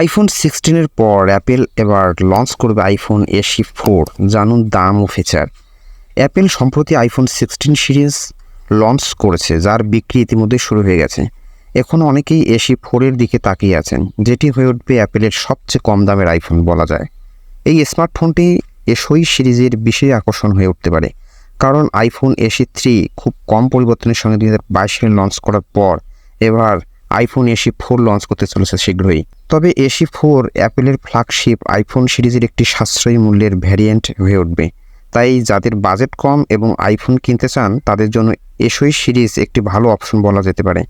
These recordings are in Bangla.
আইফোন সিক্সটিনের পর অ্যাপেল এবার লঞ্চ করবে আইফোন এসি ফোর জানুন দাম ও ফিচার অ্যাপেল সম্প্রতি আইফোন সিক্সটিন সিরিজ লঞ্চ করেছে, যার বিক্রি ইতিমধ্যে শুরু হয়ে গেছে। এখনও অনেকেই এসি ফোরের দিকে তাকিয়ে আছেন, যেটি হয়ে উঠবে অ্যাপেলের সবচেয়ে কম দামের আইফোন বলা যায়। এই স্মার্টফোনটি এসই সিরিজের বিশেষ আকর্ষণ হয়ে উঠতে পারে, কারণ আইফোন এসি থ্রি খুব কম পরিবর্তনের সঙ্গে দু হাজার বাইশ লঞ্চ করার পর এবার আইফোন এসি ফোর লঞ্চ করতে চলেছে শীঘ্রই। তবে এসি ফোর অ্যাপেলের ফ্ল্যাগশিপ আইফোন সিরিজের একটি সাশ্রয়ী মূল্যের ভ্যারিয়েন্ট হয়ে উঠবে। তাই যাদের বাজেট কম এবং আইফোন কিনতে চান, তাদের জন্য এসই সিরিজ একটি ভালো অপশন বলা যেতে পারে।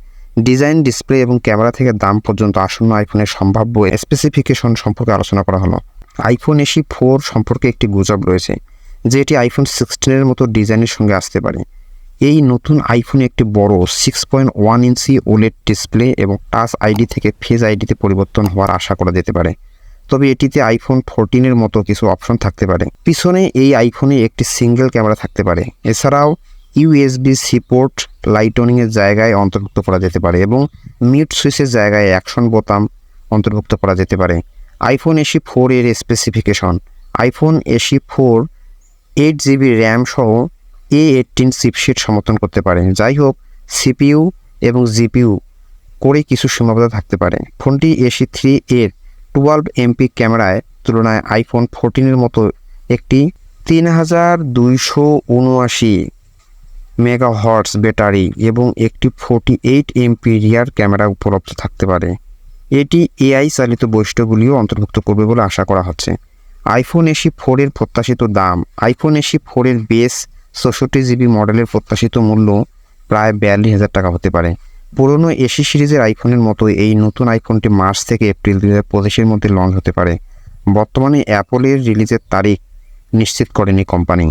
ডিজাইন ডিসপ্লে এবং ক্যামেরা থেকে দাম পর্যন্ত আসন্ন আইফোনের সম্ভাব্য স্পেসিফিকেশন সম্পর্কে আলোচনা করা হলো। আইফোন এসি ফোর সম্পর্কে একটি গুজব রয়েছে, যে এটি আইফোন সিক্সটিনের মতো ডিজাইনের সঙ্গে আসতে পারে। এই নতুন আইফোনে একটি বড় six point one inch OLED display এবং টাচ আইডি থেকে ফেজ আইডিতে পরিবর্তন হওয়ার আশা করা যেতে পারে। তবে এটিতে আইফোন ফোরটিনের মতো কিছু অপশন থাকতে পারে। পিছনে এই আইফোনে একটি সিঙ্গেল ক্যামেরা থাকতে পারে। এছাড়াও ইউএসবি সি পোর্ট লাইটনিংয়ের জায়গায় অন্তর্ভুক্ত করা যেতে পারে এবং মিউট সুইচের জায়গায় অ্যাকশন বোতাম অন্তর্ভুক্ত করা যেতে পারে। আইফোন এসি ফোর এর specification iPhone SE four eight GB RAM সহ এ এইটিন চিপসেট সমর্থন করতে পারে। যাই হোক সিপিইউ এবং জিপিইউ করে কিছু সীমাবদ্ধতা থাকতে পারে। ফোনটি এসি থ্রি এর টুয়েলভ এমপি ক্যামেরায় তুলনায় আইফোন ফোরটিনের মতো একটি তিন হাজার দুইশো উনআশি মেগা হর্টস ব্যাটারি এবং একটি forty eight MP rear camera উপলব্ধ থাকতে পারে। এটি এআই চালিত বৈশিষ্ট্যগুলিও অন্তর্ভুক্ত করবে বলে আশা করা হচ্ছে। আইফোন এসি ফোরের প্রত্যাশিত দাম আইফোন এসি ফোরের বেস চৌষট্টি জিবি মডেলের প্রত্যাশিত মূল্য প্রায় বিয়াল্লিশ হাজার টাকা হতে পারে। পুরনো এসি সিরিজের আইফোনের মতো এই নতুন আইফোনটি মার্চ থেকে এপ্রিল দু হাজার পঁচিশের মধ্যে লঞ্চ হতে পারে। বর্তমানে অ্যাপলের রিলিজের তারিখ নিশ্চিত করেনি কোম্পানি